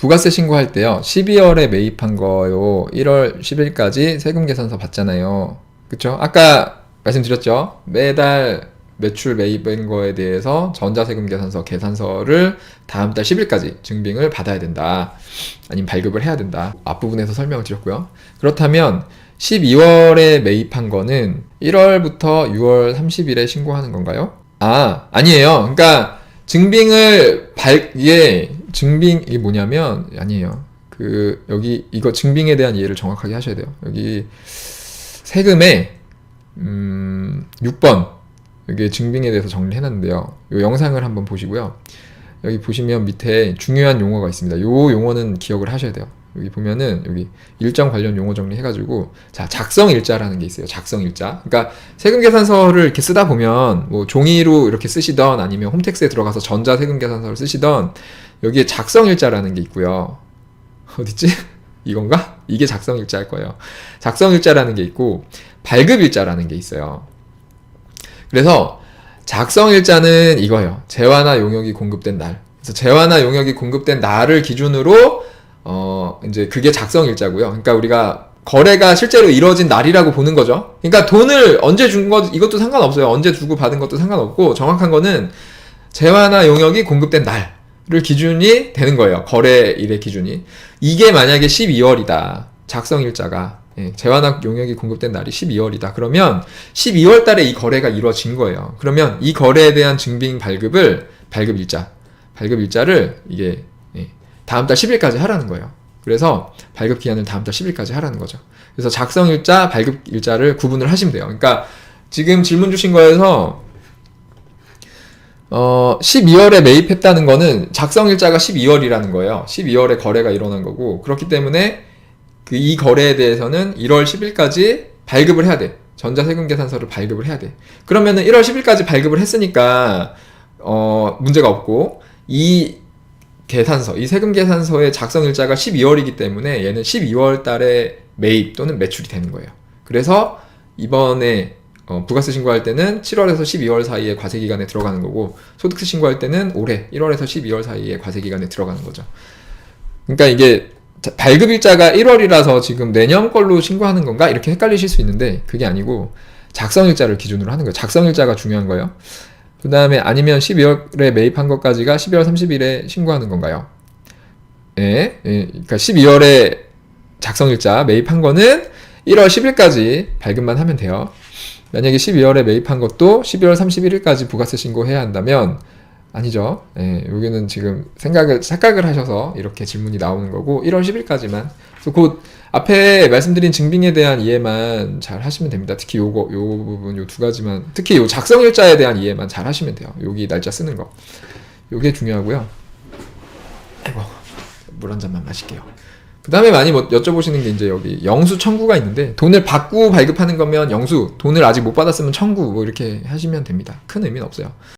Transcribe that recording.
부가세 신고할 때요. 12월에 매입한 거요. 1월 10일까지 세금 계산서 받잖아요. 그쵸? 아까 말씀드렸죠? 매달 매출 매입한 거에 대해서 전자세금 계산서 계산서를 다음 달 10일까지 증빙을 받아야 된다. 아니면 발급을 해야 된다. 앞부분에서 설명을 드렸고요. 그렇다면 12월에 매입한 거는 1월부터 6월 30일에 신고하는 건가요? 아, 아니에요. 그러니까 증빙을 발 이게 증빙 이게 뭐냐면 아니에요. 그 여기 이거 증빙에 대한 이해를 정확하게 하셔야 돼요. 여기 세금에 음 6번 여기 증빙에 대해서 정리를 해놨는데요. 이 영상을 한번 보시고요. 여기 보시면 밑에 중요한 용어가 있습니다. 이 용어는 기억을 하셔야 돼요. 여기 보면은 여기 일정 관련 용어 정리해가지고 자 작성 일자라는 게 있어요. 작성 일자. 그러니까 세금 계산서를 이렇게 쓰다 보면 뭐 종이로 이렇게 쓰시던 아니면 홈택스에 들어가서 전자 세금 계산서를 쓰시던 여기에 작성 일자라는 게 있고요. 어딨지? 이건가? 이게 작성 일자일 거예요. 작성 일자라는 게 있고 발급 일자라는 게 있어요. 그래서 작성 일자는 이거예요. 재화나 용역이 공급된 날. 그래서 재화나 용역이 공급된 날을 기준으로 어 이제 그게 작성 일자고요. 그러니까 우리가 거래가 실제로 이루어진 날이라고 보는 거죠. 그러니까 돈을 언제 준 것 이것도 상관없어요. 언제 주고 받은 것도 상관없고 정확한 거는 재화나 용역이 공급된 날 을 기준이 되는 거예요. 거래일의 기준이. 이게 만약에 12월이다. 작성 일자가 예, 재화나 용역이 공급된 날이 12월이다. 그러면 12월 달에 이 거래가 이루어진 거예요. 그러면 이 거래에 대한 증빙 발급을 발급 일자, 발급 일자를 이게 예, 다음 달 10일까지 하라는 거예요. 그래서 발급 기한을 다음 달 10일까지 하라는 거죠. 그래서 작성 일자, 발급 일자를 구분을 하시면 돼요. 그러니까 지금 질문 주신 거에서 어, 12월에 매입했다는 거는 작성 일자가 12월이라는 거예요. 12월에 거래가 일어난 거고 그렇기 때문에 그 이 거래에 대해서는 1월 10일까지 발급을 해야 돼. 전자세금 계산서를 발급을 해야 돼. 그러면은 1월 10일까지 발급을 했으니까 어, 문제가 없고 이 계산서, 이 세금 계산서의 작성 일자가 12월이기 때문에 얘는 12월 달에 매입 또는 매출이 되는 거예요. 그래서 이번에 어, 부가세 신고할 때는 7월에서 12월 사이에 과세 기간에 들어가는 거고 소득세 신고할 때는 올해 1월에서 12월 사이에 과세 기간에 들어가는 거죠. 그러니까 이게 자, 발급 일자가 1월이라서 지금 내년 걸로 신고하는 건가 이렇게 헷갈리실 수 있는데 그게 아니고 작성 일자를 기준으로 하는 거예요. 작성 일자가 중요한 거예요. 그 다음에 아니면 12월에 매입한 것까지가 12월 30일에 신고하는 건가요? 예, 예, 그러니까 12월에 작성일자 매입한 거는 1월 10일까지 발급만 하면 돼요. 만약에 12월에 매입한 것도 12월 31일까지 부가세 신고해야 한다면 아니죠. 예, 여기는 지금 생각을 착각을 하셔서 이렇게 질문이 나오는 거고 1월 10일까지만. 그래서 그 앞에 말씀드린 증빙에 대한 이해만 잘 하시면 됩니다. 특히 요거 요 부분 요 두 가지만 특히 요 작성 일자에 대한 이해만 잘 하시면 돼요. 여기 날짜 쓰는 거. 요게 중요하고요. 아이고 물 한 잔만 마실게요. 그 다음에 많이 뭐 여쭤보시는 게 이제 여기 영수 청구가 있는데 돈을 받고 발급하는 거면 영수, 돈을 아직 못 받았으면 청구 뭐 이렇게 하시면 됩니다. 큰 의미는 없어요.